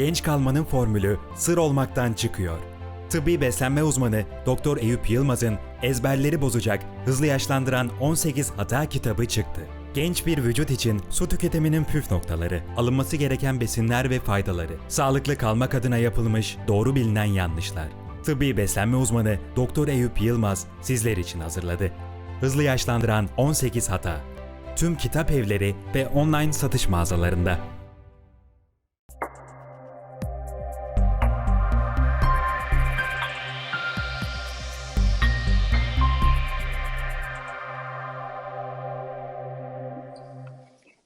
genç kalmanın formülü sır olmaktan çıkıyor. Tıbbi beslenme uzmanı Doktor Eyüp Yılmaz'ın ezberleri bozacak, hızlı yaşlandıran 18 hata kitabı çıktı. Genç bir vücut için su tüketiminin püf noktaları, alınması gereken besinler ve faydaları, sağlıklı kalmak adına yapılmış doğru bilinen yanlışlar. Tıbbi beslenme uzmanı Doktor Eyüp Yılmaz sizler için hazırladı. Hızlı yaşlandıran 18 hata. Tüm kitap evleri ve online satış mağazalarında.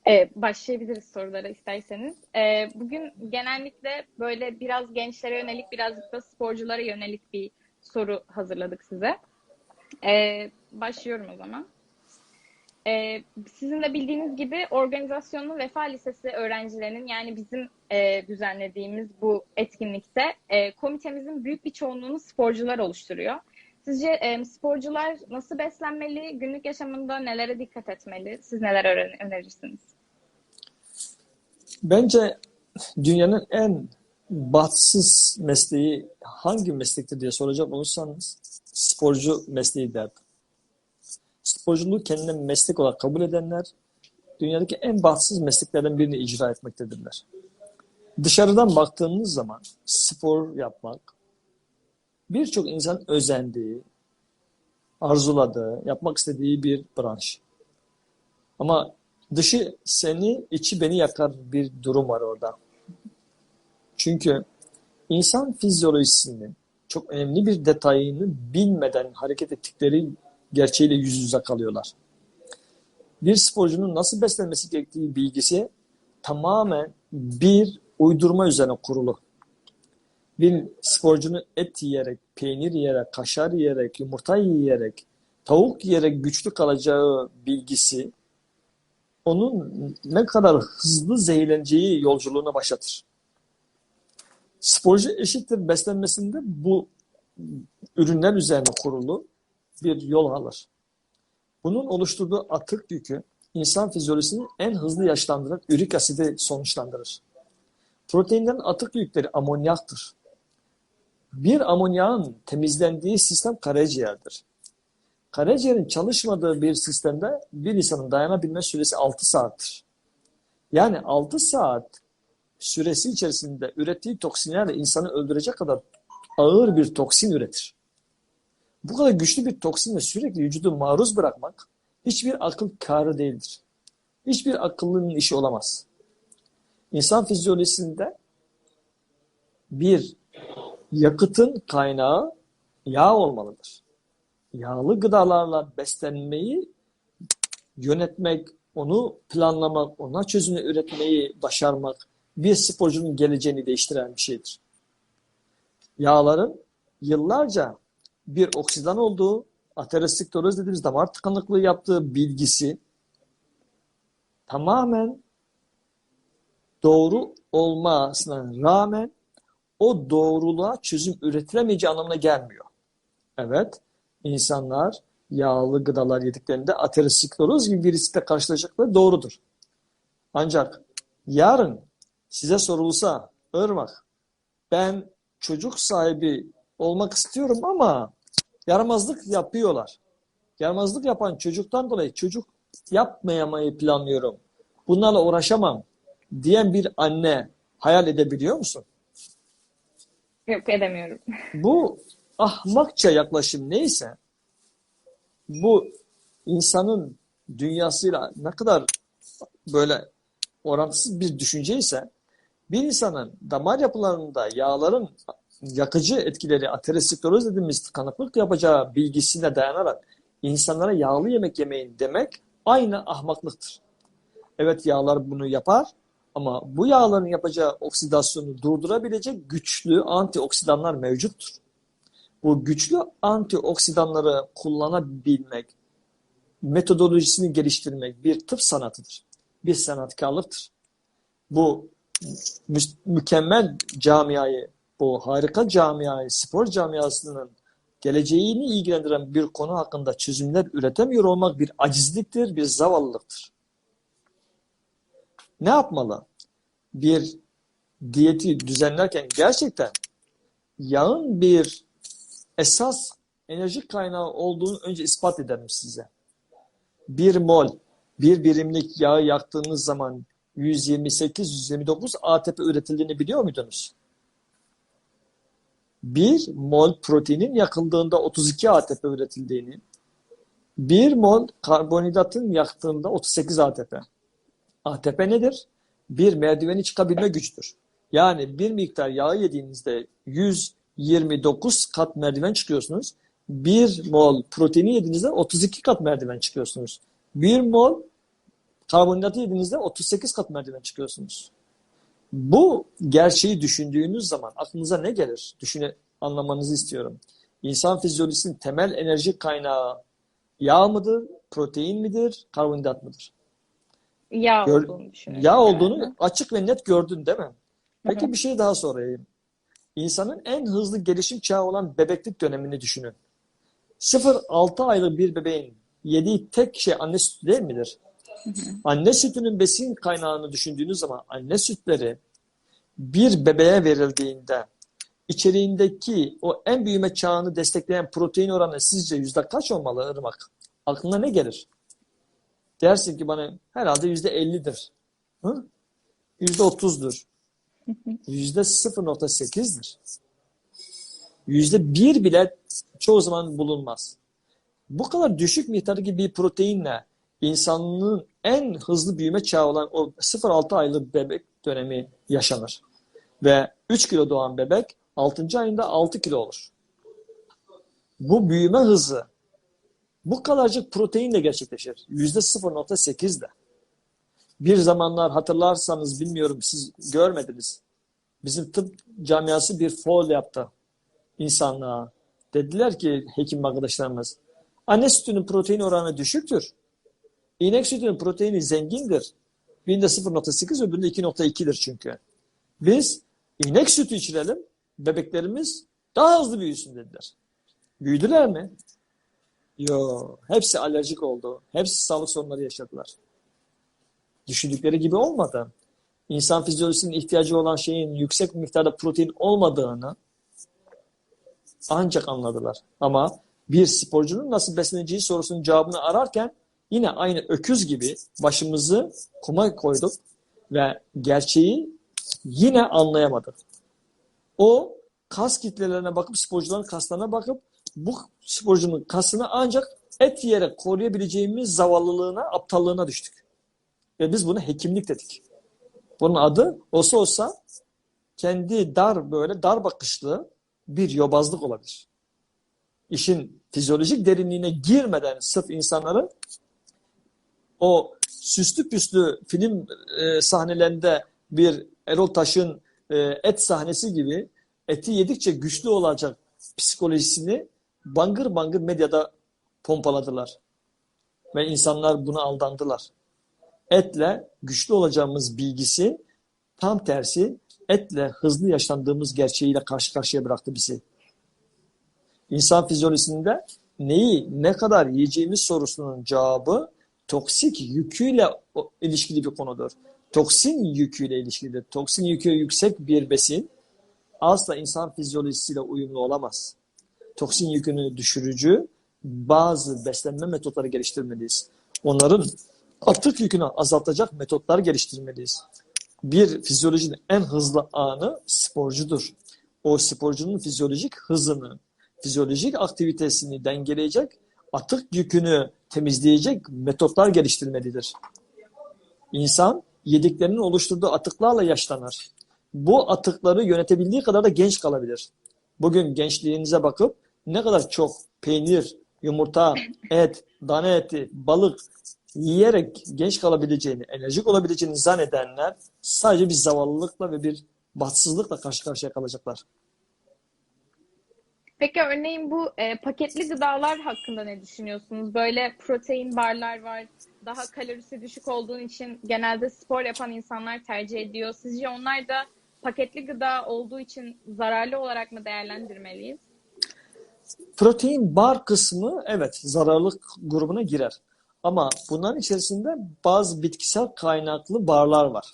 Ee, başlayabiliriz sorulara isterseniz. Ee, bugün genellikle böyle biraz gençlere yönelik, birazcık da sporculara yönelik bir soru hazırladık size. Ee, başlıyorum o zaman. Ee, sizin de bildiğiniz gibi organizasyonlu Vefa Lisesi öğrencilerinin yani bizim e, düzenlediğimiz bu etkinlikte e, komitemizin büyük bir çoğunluğunu sporcular oluşturuyor. Sizce e, sporcular nasıl beslenmeli, günlük yaşamında nelere dikkat etmeli? Siz neler önerirsiniz? Bence dünyanın en bahtsız mesleği hangi meslektir diye soracak olursanız sporcu mesleği derdim. Sporculuğu kendine meslek olarak kabul edenler dünyadaki en bahtsız mesleklerden birini icra etmektedirler. Dışarıdan baktığınız zaman spor yapmak birçok insan özendiği, arzuladığı, yapmak istediği bir branş. Ama dışı seni, içi beni yakar bir durum var orada. Çünkü insan fizyolojisinin çok önemli bir detayını bilmeden hareket ettikleri gerçeğiyle yüz yüze kalıyorlar. Bir sporcunun nasıl beslenmesi gerektiği bilgisi tamamen bir uydurma üzerine kurulu. Bir sporcunun et yiyerek, peynir yiyerek, kaşar yiyerek, yumurta yiyerek, tavuk yiyerek güçlü kalacağı bilgisi onun ne kadar hızlı zehirleneceği yolculuğuna başlatır. Sporcu eşittir beslenmesinde bu ürünler üzerine kurulu bir yol alır. Bunun oluşturduğu atık yükü insan fizyolojisini en hızlı yaşlandıran ürik asidi sonuçlandırır. Proteinlerin atık yükleri amonyaktır. Bir amonyağın temizlendiği sistem karaciğerdir. Karaciğerin çalışmadığı bir sistemde bir insanın dayanabilme süresi 6 saattir. Yani 6 saat süresi içerisinde ürettiği toksinlerle insanı öldürecek kadar ağır bir toksin üretir. Bu kadar güçlü bir toksinle sürekli vücudu maruz bırakmak hiçbir akıl kârı değildir. Hiçbir akıllının işi olamaz. İnsan fizyolojisinde bir yakıtın kaynağı yağ olmalıdır. Yağlı gıdalarla beslenmeyi yönetmek, onu planlamak, ona çözümü üretmeyi başarmak bir sporcunun geleceğini değiştiren bir şeydir. Yağların yıllarca bir oksidan olduğu, ateroskleroz dediğimiz damar tıkanıklığı yaptığı bilgisi tamamen doğru olmasına rağmen o doğruluğa çözüm üretilemeyeceği anlamına gelmiyor. Evet, insanlar yağlı gıdalar yediklerinde ateroskleroz gibi bir riskle karşılaşacakları doğrudur. Ancak yarın size sorulsa Irmak, ben çocuk sahibi olmak istiyorum ama yaramazlık yapıyorlar. Yaramazlık yapan çocuktan dolayı çocuk yapmayamayı planlıyorum. Bunlarla uğraşamam diyen bir anne hayal edebiliyor musun? Yok edemiyorum. Bu ahmakça yaklaşım neyse bu insanın dünyasıyla ne kadar böyle orantısız bir düşünce ise bir insanın damar yapılarında yağların yakıcı etkileri ateroskleroz dediğimiz tıkanıklık yapacağı bilgisine dayanarak insanlara yağlı yemek yemeyin demek aynı ahmaklıktır. Evet yağlar bunu yapar ama bu yağların yapacağı oksidasyonu durdurabilecek güçlü antioksidanlar mevcuttur. Bu güçlü antioksidanları kullanabilmek, metodolojisini geliştirmek bir tıp sanatıdır. Bir sanatkarlıktır. Bu mü mükemmel camiayı, bu harika camiayı, spor camiasının geleceğini ilgilendiren bir konu hakkında çözümler üretemiyor olmak bir acizliktir, bir zavallılıktır. Ne yapmalı? Bir diyeti düzenlerken gerçekten yağın bir esas enerji kaynağı olduğunu önce ispat ederim size. Bir mol, bir birimlik yağı yaktığınız zaman 128-129 ATP üretildiğini biliyor muydunuz? Bir mol proteinin yakıldığında 32 ATP üretildiğini, bir mol karbonhidratın yaktığında 38 ATP. ATP nedir? Bir merdiveni çıkabilme güçtür. Yani bir miktar yağ yediğinizde 129 kat merdiven çıkıyorsunuz. Bir mol proteini yediğinizde 32 kat merdiven çıkıyorsunuz. Bir mol karbonhidratı yediğinizde 38 kat merdiven çıkıyorsunuz. Bu gerçeği düşündüğünüz zaman aklınıza ne gelir? Düşüne, anlamanızı istiyorum. İnsan fizyolojisinin temel enerji kaynağı yağ mıdır, protein midir, karbonhidrat mıdır? Yağ Gör- olduğunu düşünüyorum. Yağ olduğunu açık ve net gördün değil mi? Peki Hı hı. bir şey daha sorayım. İnsanın en hızlı gelişim çağı olan bebeklik dönemini düşünün. 0-6 aylık bir bebeğin yediği tek şey anne sütü değil midir? Anne sütünün besin kaynağını düşündüğünüz zaman anne sütleri bir bebeğe verildiğinde içeriğindeki o en büyüme çağını destekleyen protein oranı sizce yüzde kaç olmalı Irmak? Aklına ne gelir? Dersin ki bana herhalde yüzde ellidir. Yüzde otuzdur. Yüzde 0.8'dir. Yüzde bir bile çoğu zaman bulunmaz. Bu kadar düşük miktardaki bir proteinle insanlığın en hızlı büyüme çağı olan o 0-6 aylık bebek dönemi yaşanır. Ve 3 kilo doğan bebek 6. ayında 6 kilo olur. Bu büyüme hızı bu kadarcık proteinle gerçekleşir. Yüzde 0.8'de. Bir zamanlar hatırlarsanız bilmiyorum siz görmediniz. Bizim tıp camiası bir fol yaptı insanlığa. Dediler ki hekim arkadaşlarımız anne sütünün protein oranı düşüktür. İnek sütünün proteini zengindir. Birinde 0.8 öbüründe 2.2'dir çünkü. Biz inek sütü içirelim bebeklerimiz daha hızlı büyüsün dediler. Büyüdüler mi? Yo, hepsi alerjik oldu. Hepsi sağlık sorunları yaşadılar. Düşündükleri gibi olmadı. İnsan fizyolojisinin ihtiyacı olan şeyin yüksek miktarda protein olmadığını ancak anladılar. Ama bir sporcunun nasıl besleneceği sorusunun cevabını ararken yine aynı öküz gibi başımızı kuma koyduk ve gerçeği yine anlayamadık. O kas kitlelerine bakıp sporcuların kaslarına bakıp bu sporcunun kasını ancak et yiyerek koruyabileceğimiz zavallılığına, aptallığına düştük. Ve biz buna hekimlik dedik. Bunun adı olsa olsa kendi dar böyle dar bakışlı bir yobazlık olabilir. İşin fizyolojik derinliğine girmeden sırf insanların o süslü püslü film e, sahnelerinde bir Erol Taş'ın e, et sahnesi gibi eti yedikçe güçlü olacak psikolojisini bangır bangır medyada pompaladılar. Ve insanlar buna aldandılar. Etle güçlü olacağımız bilgisi tam tersi etle hızlı yaşlandığımız gerçeğiyle karşı karşıya bıraktı bizi. İnsan fizyolojisinde neyi ne kadar yiyeceğimiz sorusunun cevabı toksik yüküyle ilişkili bir konudur. Toksin yüküyle ilişkilidir. Toksin yükü yüksek bir besin asla insan fizyolojisiyle uyumlu olamaz. Toksin yükünü düşürücü bazı beslenme metotları geliştirmeliyiz. Onların atık yükünü azaltacak metotlar geliştirmeliyiz. Bir fizyolojinin en hızlı anı sporcudur. O sporcunun fizyolojik hızını, fizyolojik aktivitesini dengeleyecek, atık yükünü temizleyecek metotlar geliştirmelidir. İnsan yediklerinin oluşturduğu atıklarla yaşlanır. Bu atıkları yönetebildiği kadar da genç kalabilir. Bugün gençliğinize bakıp ne kadar çok peynir, yumurta, et, dana eti, balık yiyerek genç kalabileceğini, enerjik olabileceğini zannedenler sadece bir zavallılıkla ve bir bahtsızlıkla karşı karşıya kalacaklar. Peki örneğin bu e, paketli gıdalar hakkında ne düşünüyorsunuz? Böyle protein barlar var. Daha kalorisi düşük olduğu için genelde spor yapan insanlar tercih ediyor. Sizce onlar da paketli gıda olduğu için zararlı olarak mı değerlendirmeliyiz? Protein bar kısmı evet zararlı grubuna girer. Ama bunların içerisinde bazı bitkisel kaynaklı barlar var.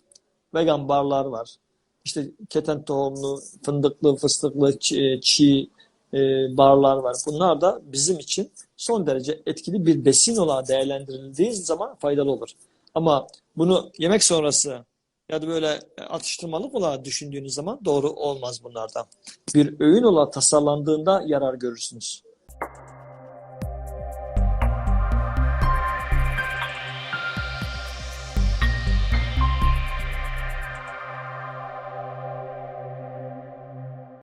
Vegan barlar var. işte keten tohumlu, fındıklı, fıstıklı, çi- çiğ e, barlar var. Bunlar da bizim için son derece etkili bir besin olarak değerlendirildiği zaman faydalı olur. Ama bunu yemek sonrası ya da böyle atıştırmalık olarak düşündüğünüz zaman doğru olmaz bunlardan. Bir öğün olarak tasarlandığında yarar görürsünüz.